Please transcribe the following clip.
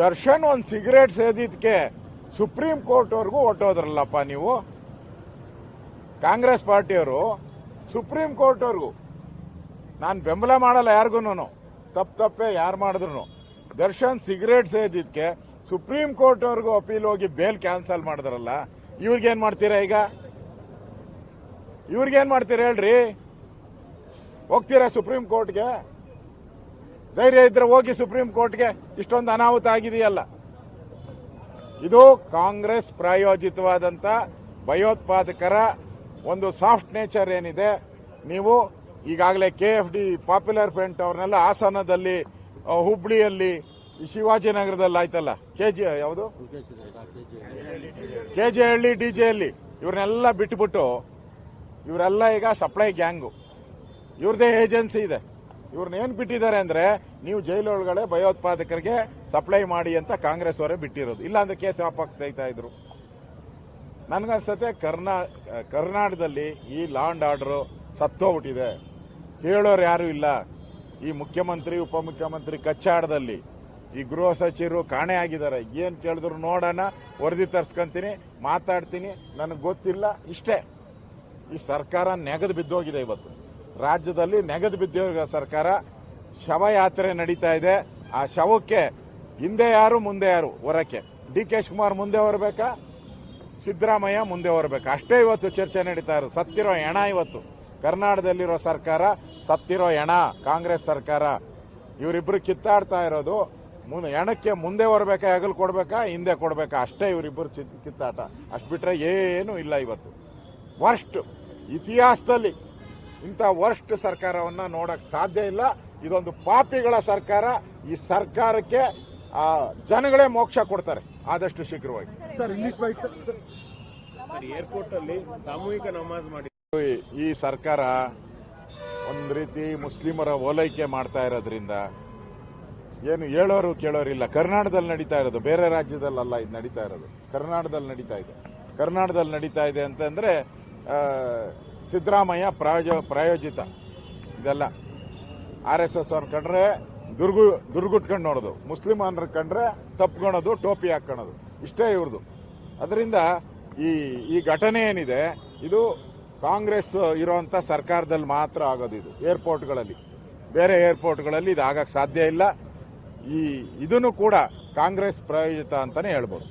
ದರ್ಶನ್ ಒಂದು ಸಿಗರೇಟ್ ಸೇದಿದ್ಕೆ supreme court ವರ್ಗೂ ಹೊಟ್ಟೋದ್ರಲ್ಲಪ್ಪ ನೀವು? ಕಾಂಗ್ರೆಸ್ ಪಾರ್ಟಿಯವರು ಸುಪ್ರೀಂ ಕೋರ್ಟ್ ವರ್ಗೂ ನಾನು ಬೆಂಬಲ ಮಾಡಲ್ಲ ಯಾರಿಗೂನು ತಪ್ಪು ತಪ್ಪೆ ಯಾರು ಮಾಡಿದ್ರು ದರ್ಶನ್ ಸಿಗರೇಟ್ ಸೇದಿದ್ಕೆ ಸುಪ್ರೀಂ ಕೋರ್ಟ್ ವರ್ಗೂ ಅಪೀಲ್ ಹೋಗಿ ಬೇಲ್ ಕ್ಯಾನ್ಸಲ್ ಮಾಡಿದ್ರಲ್ಲ, ಇವ್ರಿಗೇನ್ ಮಾಡ್ತೀರಾ ಈಗ? ಇವ್ರಿಗೇನ್ ಮಾಡ್ತೀರಾ ಹೇಳ್ರಿ? ಹೋಗ್ತೀರಾ ಸುಪ್ರೀಂ ಕೋರ್ಟ್ಗೆ? ಧೈರ್ಯ ಇದ್ರೆ ಹೋಗಿ ಸುಪ್ರೀಂ ಕೋರ್ಟ್ಗೆ, ಇಷ್ಟೊಂದು ಅನಾಹುತ ಆಗಿದೆಯಲ್ಲ. ಇದು ಕಾಂಗ್ರೆಸ್ ಪ್ರಾಯೋಜಿತವಾದಂತ ಭಯೋತ್ಪಾದಕರ ಒಂದು ಸಾಫ್ಟ್ ನೇಚರ್ ಏನಿದೆ, ನೀವು ಈಗಾಗಲೇ K F D popular front ಅವ್ರನ್ನೆಲ್ಲ ಹಾಸನದಲ್ಲಿ ಹುಬ್ಳಿಯಲ್ಲಿ ಶಿವಾಜಿನಗರದಲ್ಲಿ ಆಯ್ತಲ್ಲ ಕೆ ಜಿ ಯಾವುದು? K J Halli, D J Halli, ಇವ್ರನ್ನೆಲ್ಲ ಬಿಟ್ಬಿಟ್ಟು, ಇವರೆಲ್ಲ ಈಗ ಸಪ್ಲೈ ಗ್ಯಾಂಗು. ಇವ್ರದೇ ಏಜೆನ್ಸಿ ಇದೆ. ಇವ್ರನ್ನ ಏನ್ ಬಿಟ್ಟಿದ್ದಾರೆ ಅಂದ್ರೆ ನೀವು ಜೈಲೊಳಗಡೆ ಭಯೋತ್ಪಾದಕರಿಗೆ ಸಪ್ಲೈ ಮಾಡಿ ಅಂತ ಕಾಂಗ್ರೆಸ್ ಅವರೇ ಬಿಟ್ಟಿರೋದು. ಇಲ್ಲ ಅಂದ್ರೆ ಕೇಸ್ ವಾಪಸ್ ತೆಗಿತಾ ಇದ್ರು. ನನ್ಗನ್ಸತ್ತೆ ಕರ್ನಾ, ಕರ್ನಾಟಕದಲ್ಲಿ ಈ ಲಾಂಡ್ ಆರ್ಡರ್ ಸತ್ತೋಗ್ಬಿಟ್ಟಿದೆ. ಹೇಳೋರು ಯಾರು ಇಲ್ಲ. ಈ ಮುಖ್ಯಮಂತ್ರಿ, ಉಪಮುಖ್ಯಮಂತ್ರಿ ಕಚ್ಚಾಡದಲ್ಲಿ ಈ ಗೃಹ ಸಚಿವರು ಕಾಣೆ ಆಗಿದ್ದಾರೆ. ಏನ್ ಕೇಳಿದ್ರು ನೋಡೋಣ, ವರದಿ ತರ್ಸ್ಕೊಂತೀನಿ, ಮಾತಾಡ್ತೀನಿ. ನನಗೆ ಗೊತ್ತಿಲ್ಲ. ಇಷ್ಟೇ. ಈ ಸರ್ಕಾರ ನೆಗದು ಬಿದ್ದೋಗಿದೆ ಇವತ್ತು. ರಾಜ್ಯದಲ್ಲಿ ನೆಗೆದು ಬಿದ್ದಿರೋ ಸರ್ಕಾರ ಶವಯಾತ್ರೆ ನಡೀತಾ ಇದೆ. ಆ ಶವಕ್ಕೆ ಹಿಂದೆ ಯಾರು, ಮುಂದೆ ಯಾರು? ಹೊರಕ್ಕೆ. ಡಿ ಕೆ ಶಿವಕುಮಾರ್ ಮುಂದೆ ಹೊರಬೇಕಾ ಸಿದ್ದರಾಮಯ್ಯ ಮುಂದೆ ಹೊರಬೇಕು ಅಷ್ಟೇ ಇವತ್ತು ಚರ್ಚೆ ನಡೀತಾ ಇರೋದು. ಸತ್ತಿರೋ ಹೆಣ ಇವತ್ತು. ಕರ್ನಾಟಕದಲ್ಲಿರೋ ಸರ್ಕಾರ ಸತ್ತಿರೋ ಹೆಣ, ಕಾಂಗ್ರೆಸ್ ಸರ್ಕಾರ. ಇವರಿಬ್ಬರು ಕಿತ್ತಾಡ್ತಾ ಇರೋದು. ಹೆಣಕ್ಕೆ ಮುಂದೆ ಬರಬೇಕಾ ಹೆಗಲು ಕೊಡಬೇಕಾ? ಹಿಂದೆ ಕೊಡಬೇಕಾ? ಅಷ್ಟೇ ಇವರಿಬ್ಬರು ಕಿತ್ತಾಟ. ಅಷ್ಟು ಬಿಟ್ರೆ ಏನೂ ಇಲ್ಲ ಇವತ್ತು. ವರ್ಸ್ಟ್ ಇತಿಹಾಸದಲ್ಲಿ ಇಂಥ ವರ್ಸ್ಟ್ ಸರ್ಕಾರವನ್ನ ನೋಡಕ್ ಸಾಧ್ಯ ಇಲ್ಲ. ಇದೊಂದು ಪಾಪಿಗಳ ಸರ್ಕಾರ. ಈ ಸರ್ಕಾರಕ್ಕೆ ಆ, ಜನಗಳೇ ಮೋಕ್ಷ ಕೊಡ್ತಾರೆ. ಆದಷ್ಟು ಶೀಘ್ರವಾಗಿ. Sir English byte sir sir. Airport ಅಲ್ಲಿ ಸಾಮೂಹಿಕ ನಮಾಜ್ ಮಾಡಿ ಈ- ಸರ್ಕಾರ ಒಂದ್ ರೀತಿ ಮುಸ್ಲಿಮರ ಓಲೈಕೆ ಮಾಡ್ತಾ ಇರೋದ್ರಿಂದ ಏನು ಹೇಳೋರು ಕೇಳೋರಿಲ್ಲ. ಕರ್ನಾಟಕದಲ್ಲಿ ನಡೀತಾ ಇರೋದು ಬೇರೆ ರಾಜ್ಯದಲ್ಲಲ್ಲ ಇದು ನಡೀತಾ ಇರೋದು. ಕರ್ನಾಟಕದಲ್ಲಿ ನಡೀತಾ ಇದೆ. ಕರ್ನಾಟಕದಲ್ಲಿ ನಡೀತಾ ಇದೆ ಅಂತಂದ್ರೆ ಆ, ಸಿದ್ದರಾಮಯ್ಯ ಪ್ರಾಯೋಜ ಪ್ರಾಯೋಜಿತ. ಇದೆಲ್ಲ. ಆರ್ ಎಸ್ ಎಸ್ ಅವ್ರ ಕಂಡ್ರೆ ದುರ್ಗು, ದುರ್ಗುಟ್ಕೊಂಡು ನೋಡೋದು. ಮುಸ್ಲಿಮಾನರ ಕಂಡ್ರೆ ತಪ್ಕೊಳೋದು, ಟೋಪಿ ಹಾಕೊಳ್ಳೋದು ಇಷ್ಟೇ ಇವ್ರದ್ದು ಅದರಿಂದ ಈ ಈ ಘಟನೆ ಏನಿದೆ, ಇದು ಕಾಂಗ್ರೆಸ್ ಇರುವಂತ ಸರ್ಕಾರದಲ್ಲಿ ಮಾತ್ರ ಆಗೋದು ಇದು. ಏರ್ಪೋರ್ಟ್ಗಳಲ್ಲಿ. ಬೇರೆ ಏರ್ಪೋರ್ಟ್ಗಳಲ್ಲಿ ಇದು ಆಗಕ್ಕೆ ಸಾಧ್ಯ ಇಲ್ಲ. ಈ, ಇದನ್ನು ಕೂಡ ಕಾಂಗ್ರೆಸ್ ಪ್ರಾಯೋಜಿತ ಅಂತಾನೆ ಹೇಳ್ಬೋದು.